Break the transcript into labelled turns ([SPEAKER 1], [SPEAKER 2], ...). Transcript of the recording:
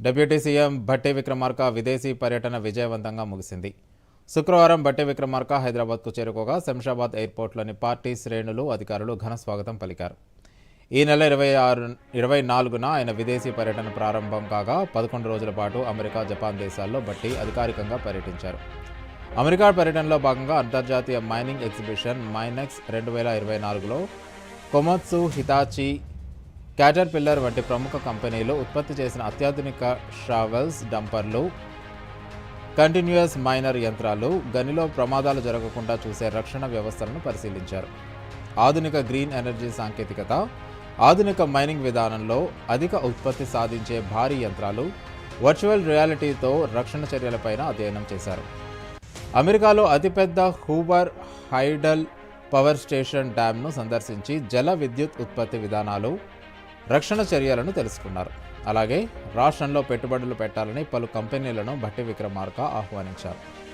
[SPEAKER 1] Deputy CM Bhatti Vikramarka విదేశీ పర్యటన విజయవంతంగా ముగిసింది. శుక్రవారం భట్టి విక్రమార్క హైదరాబాద్కు చేరుకోగా శంషాబాద్ ఎయిర్పోర్ట్లోని పార్టీ శ్రేణులు అధికారులు ఘన స్వాగతం పలికారు. ఈ నెల ఇరవై ఆరు ఇరవై నాలుగున ఆయన విదేశీ పర్యటన ప్రారంభం కాగా పదకొండు రోజుల పాటు అమెరికా జపాన్ దేశాల్లో బట్టి అధికారికంగా పర్యటించారు. అమెరికా పర్యటనలో భాగంగా అంతర్జాతీయ మైనింగ్ ఎగ్జిబిషన్ మైనెక్స్ రెండు వేల ఇరవై నాలుగులో కొమత్సు హితాచి క్యాటర్ పిల్లర్ వంటి ప్రముఖ కంపెనీలు ఉత్పత్తి చేసిన అత్యాధునిక షావెల్స్ డంపర్లు కంటిన్యూయస్ మైనర్ యంత్రాలు గనిలో ప్రమాదాలు జరగకుండా చూసే రక్షణ వ్యవస్థలను పరిశీలించారు. ఆధునిక గ్రీన్ ఎనర్జీ సాంకేతికత ఆధునిక మైనింగ్ విధానంలో అధిక ఉత్పత్తి సాధించే భారీ యంత్రాలు వర్చువల్ రియాలిటీతో రక్షణ చర్యలపైన అధ్యయనం చేశారు. అమెరికాలో అతిపెద్ద హూబర్ హైడల్ పవర్ స్టేషన్ డ్యామ్ను సందర్శించి జల విద్యుత్ ఉత్పత్తి విధానాలు రక్షణ చర్యలను తెలుసుకున్నారు. అలాగే రాష్ట్రంలో పెట్టుబడులు పెట్టాలని పలు కంపెనీలను భట్టి విక్రమార్క ఆహ్వానించారు.